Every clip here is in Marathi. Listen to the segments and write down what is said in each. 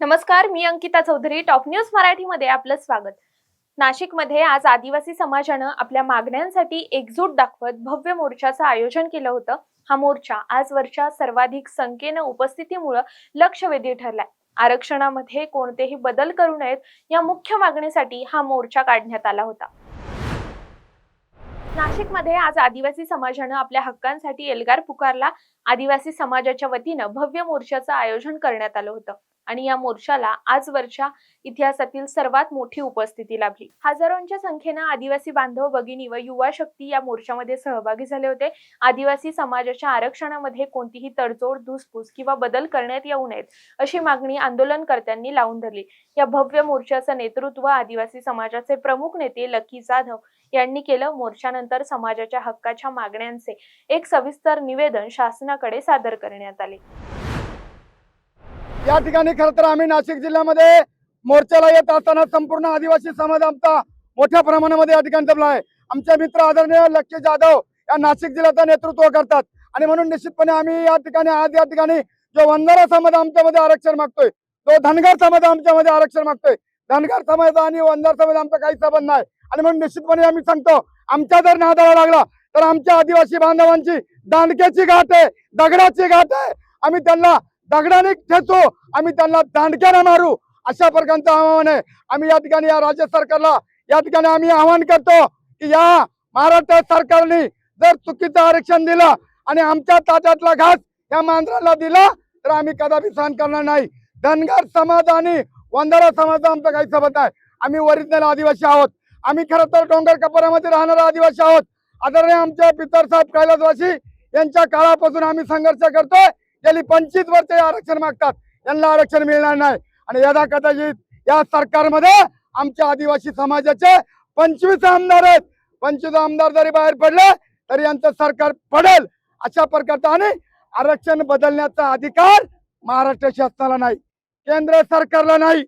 नमस्कार मी अंकिता चौधरी. टॉप न्यूज मराठीमध्ये आपलं स्वागत. नाशिकमध्ये आज आदिवासी समाजानं आपल्या मागण्यांसाठी एकजूट दाखवत भव्य मोर्चाचं आयोजन केलं होतं. हा मोर्चा आजवरच्या सर्वाधिक संख्येनं उपस्थितीमुळं लक्षवेधी ठरलाय. आरक्षणामध्ये कोणतेही बदल करू नयेत या मुख्य मागणीसाठी हा मोर्चा काढण्यात आला होता. नाशिकमध्ये आज आदिवासी समाजानं आपल्या हक्कांसाठी एल्गार पुकारला. आदिवासी समाजाच्या वतीनं भव्य मोर्चाचं आयोजन करण्यात आलं होतं. आणि या मोर्चाला आजवरच्या इतिहासातील सर्वात मोठी उपस्थिती लाभली. हजारोंच्या संख्येनं आदिवासी बांधव भगिनी व युवा शक्ती या मोर्चामध्ये सहभागी झाले होते. आदिवासी समाजाच्या आरक्षणामध्ये कोणतीही तडजोड धुसफूस किंवा बदल करण्यात येऊ नयेत अशी मागणी आंदोलनकर्त्यांनी लावून धरली. या भव्य मोर्चाचं नेतृत्व आदिवासी समाजाचे प्रमुख नेते लकी जाधव यांनी केलं. मोर्चानंतर समाजाच्या हक्काच्या मागण्यांचे एक सविस्तर निवेदन शासनाकडे सादर करण्यात आले. या ठिकाणी खरं तर आम्ही नाशिक जिल्ह्यामध्ये मोर्चाला येत असताना संपूर्ण आदिवासी समाज आमचा मोठ्या प्रमाणामध्ये या ठिकाणी जमला आहे. आमचे मित्र आदरणीय लक्ष जाधव या नाशिक जिल्ह्याचं नेतृत्व करतात. आणि म्हणून निश्चितपणे आम्ही या ठिकाणी आज या ठिकाणी जो वंधारा समाज आमच्यामध्ये आरक्षण मागतोय तो धनगर समाज आमच्यामध्ये आरक्षण मागतोय धनगर समाज आणि वंधार समाज आमचा काही संबंध नाही. आणि म्हणून निश्चितपणे आम्ही सांगतो आमच्या जर नादाला लागला तर आमच्या आदिवासी बांधवांची दांडक्याची घाट आहे दगडाची घाट आहे. आम्ही त्यांना दगडाने ठेचो आम्ही त्यांना दांडक्याने मारू. अशा प्रकारचं आव्हान आहे. आम्ही या ठिकाणी या राज्य सरकारला या ठिकाणी आम्ही आव्हान करतो की या महाराष्ट्र सरकारने जर चुकीचं आरक्षण दिलं आणि आमच्या ताट्यातला घास या मांजराला दिला तर आम्ही कदापि सहन करणार नाही. धनगर समाज आणि वंधारा समाज आमचा काही सोबत आहे. आम्ही ओरिजिनल आदिवासी आहोत. आम्ही खरं तर डोंगर कपारामध्ये राहणारा आदिवासी आहोत. आदरणीय आमचे पितर साहेब कैलासवासी यांच्या काळापासून आम्ही संघर्ष करतोय. गेली पंचवीस वर्ष आरक्षण मागतात यांना आरक्षण मिळणार नाही. आणि यदा कदाचित या सरकारमध्ये आमच्या आदिवासी समाजाचे पंचवीस आमदार आहेत. पंचवीस आमदार जरी बाहेर पडले तरी यांचं सरकार पडेल अशा प्रकारचा आणि आरक्षण बदलण्याचा अधिकार महाराष्ट्र शासनाला नाही केंद्र सरकारला नाही.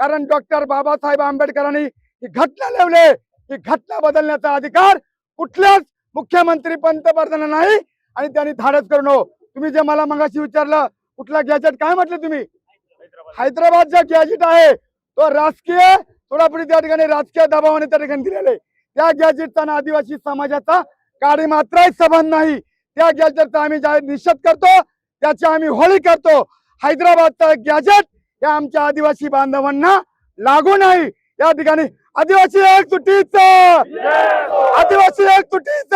कारण डॉक्टर बाबासाहेब आंबेडकरांनी ही घटना लावले ही घटना बदलण्याचा अधिकार कुठल्याच मुख्यमंत्री पंतप्रधानांना नाही. आणि त्यांनी धाडस करू हो, तुम्ही जे मला मगाशी विचारलं कुठला गॅजेट काय म्हटलं तुम्ही? हैदराबादचा गॅजेट आहे. तो राजकीय थोडापुढे त्या ठिकाणी राजकीय दबावाने त्या ठिकाणी दिलेले आहे. त्या गॅजेटचा आदिवासी समाजाचा काडी मात्र संबंध नाही. त्या गॅजेटचा आम्ही निषेध करतो त्याची आम्ही होळी करतो. हैदराबादचा गॅजेट या आमच्या आदिवासी बांधवांना लागू नाही. या ठिकाणी आदिवासी एक तुटीचं आदिवासी एक तुटीचं